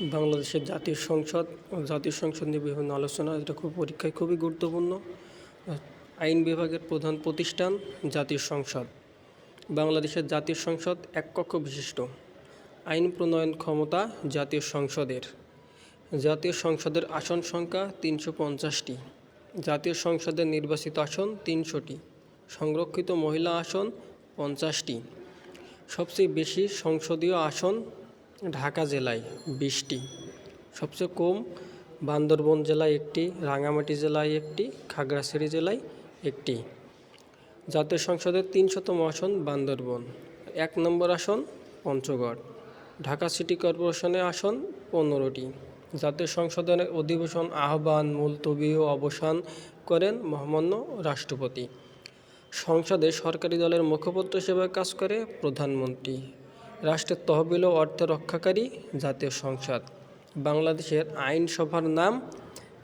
বাংলাদেশের জাতীয় সংসদ জাতীয় সংসদ নিয়ে বিভিন্ন আলোচনা, এটা খুব পরীক্ষায় খুবই গুরুত্বপূর্ণ। আইন বিভাগের প্রধান প্রতিষ্ঠান জাতীয় সংসদ। বাংলাদেশের জাতীয় সংসদ এক কক্ষ বিশিষ্ট। আইন প্রণয়ন ক্ষমতা জাতীয় সংসদের। জাতীয় সংসদের আসন সংখ্যা তিনশো পঞ্চাশটি। জাতীয় সংসদের নির্বাচিত আসন তিনশোটি। সংরক্ষিত মহিলা আসন পঞ্চাশটি। সবচেয়ে বেশি সংসদীয় আসন ঢাকা জেলায় বিশটি সবচেয়ে কম বান্দরবন জেলায় একটি রাঙামাটি জেলায় একটি, খাগড়াছড়ি জেলায় একটি। জাতীয় সংসদের তিনশতম আসন বান্দরবন, এক নম্বর আসন পঞ্চগড়, ঢাকা সিটি কর্পোরেশনের আসন পনেরোটি। জাতীয় সংসদের অধিবেশন আহ্বান, মুলতবি ও অবসান করেন মহামান্য রাষ্ট্রপতি। সংসদে সরকারি দলের মুখপত্র হিসেবে কাজ করে প্রধানমন্ত্রী। রাষ্ট্রের তহবিল ও অর্থ রক্ষাকারী জাতীয় সংসদ। বাংলাদেশের আইনসভার নাম